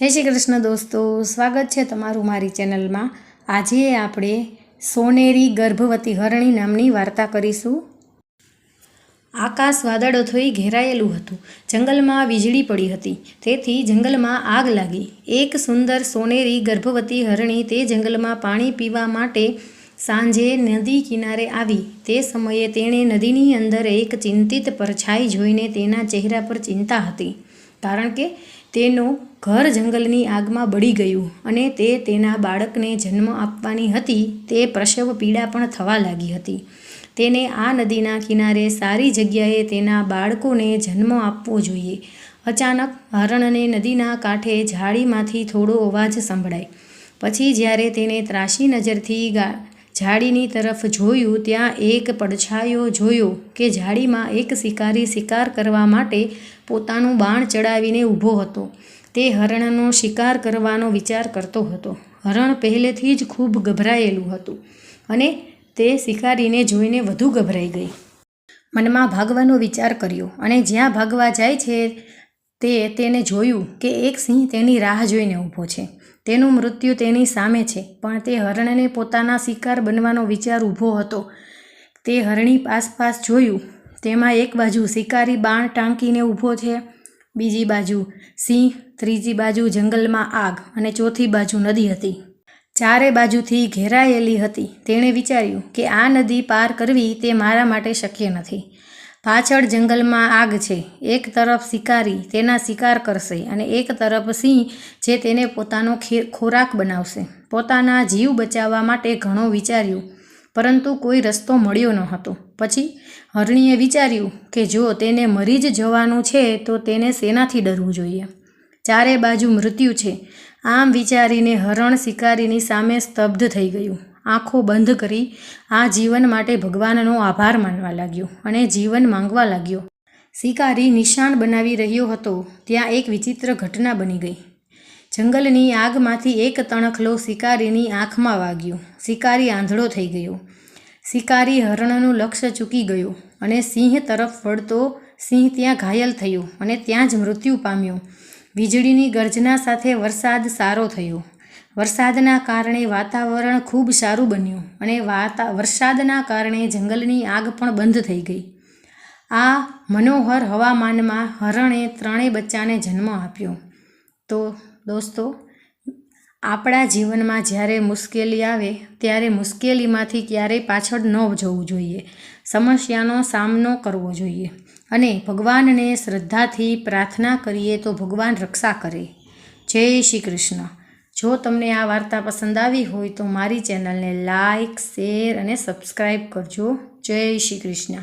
જય શ્રી કૃષ્ણ દોસ્તો, સ્વાગત છે તમારું મારી ચેનલમાં. આજે આપણે સોનેરી ગર્ભવતી હરણી નામની વાર્તા કરીશું. આકાશ વાદળોથી ઘેરાયેલું હતું. જંગલમાં વીજળી પડી હતી. તેથી જંગલમાં આગ લાગી. એક સુંદર સોનેરી ગર્ભવતી હરણી તે જંગલમાં પાણી પીવા માટે સાંજે નદી કિનારે આવી. તે સમયે તેણે નદીની અંદર એક ચિંતિત પરછાઈ જોઈને તેના ચહેરા પર ચિંતા હતી. કારણ કે તેનું ઘર જંગલની આગમાં બળી ગયું અને તે તેના બાળકને જન્મ આપવાની હતી તે પ્રસવ પીડા પણ થવા લાગી હતી. તેને આ નદીના કિનારે સારી જગ્યાએ તેના બાળકોને જન્મ આપવો જોઈએ. અચાનક હરણને નદીના કાંઠે ઝાડીમાંથી થોડો અવાજ સંભળાય. પછી જ્યારે તેને ત્રાસી નજરથી ગા ઝાડીની તરફ જોયું ત્યાં એક પડછાયો જોયો કે ઝાડીમાં એક શિકારી શિકાર કરવા માટે પોતાનું બાણ ચડાવીને ઊભો હતો. તે હરણનો શિકાર કરવાનો વિચાર કરતો હતો. હરણ પહેલેથી જ ખૂબ ગભરાયેલું હતું અને તે શિકારીને જોઈને વધુ ગભરાઈ ગઈ. મનમાં ભાગવાનો વિચાર કર્યો અને જ્યાં ભાગવા જાય છે તે તેને જોયું કે એક સિંહ તેની રાહ જોઈને ઊભો છે. તેનું મૃત્યુ તેની સામે છે, પણ તે હરણને પોતાના શિકાર બનવાનો વિચાર ઊભો હતો. તે હરણી આસપાસ જોયું, તેમાં એક બાજુ શિકારી બાણ ટાંકીને ઊભો છે, બીજી બાજુ સિંહ, ત્રીજી બાજુ જંગલમાં આગ અને ચોથી બાજુ નદી હતી. ચારે બાજુથી ઘેરાયેલી હતી. તેણે વિચાર્યું કે આ નદી પાર કરવી તે મારા માટે શક્ય નથી. પાછળ જંગલમાં આગ છે. એક તરફ શિકારી તેના શિકાર કરશે અને એક તરફ સિંહ જે તેને પોતાનો ખોરાક બનાવશે. પોતાના જીવ બચાવવા માટે ઘણો વિચાર્યું, પરંતુ કોઈ રસ્તો મળ્યો ન હતો. પછી હરણીએ વિચાર્યું કે જો તેને મરી જ જવાનું છે, તો તેને શેનાથી ડરવું જોઈએ? ચારે બાજુ મૃત્યુ છે. આમ વિચારીને હરણ શિકારીની સામે સ્તબ્ધ થઈ ગયું. આંખો બંધ કરી આ જીવન માટે ભગવાનનો આભાર માનવા લાગ્યો અને જીવન માંગવા લાગ્યો. શિકારી નિશાન બનાવી રહ્યો હતો. ત્યાં એક વિચિત્ર ઘટના બની ગઈ. જંગલની આગમાંથી એક તણખલો શિકારીની આંખમાં વાગ્યો. શિકારી આંધળો થઈ ગયો. શિકારી હરણનું લક્ષ્ય ચૂકી ગયો અને સિંહ તરફ વળતો સિંહ ત્યાં ઘાયલ થયો અને ત્યાં જ મૃત્યુ પામ્યો. વીજળીની ગર્જના સાથે વરસાદ સારો થયો. વરસાદના કારણે વાતાવરણ ખૂબ સારું બન્યું અને વાતા, વરસાદના કારણે જંગલની આગ પણ બંધ થઈ ગઈ. આ મનોહર હવામાનમાં હરણે ત્રણેય બચ્ચાને જન્મ આપ્યો. તો દોસ્તો, આપણા જીવનમાં જ્યારે મુશ્કેલી આવે, ત્યારે મુશ્કેલીમાંથી ક્યારેય પાછળ ન જવું જોઈએ. સમસ્યાનો સામનો કરવો જોઈએ અને ભગવાનને શ્રદ્ધાથી પ્રાર્થના કરીએ તો ભગવાન રક્ષા કરે. જય શ્રી કૃષ્ણ. જો તમને આ વાર્તા પસંદ આવી હોય તો મારી ચેનલને લાઈક, શેર અને સબસ્ક્રાઈબ કરજો. જય શ્રી કૃષ્ણ.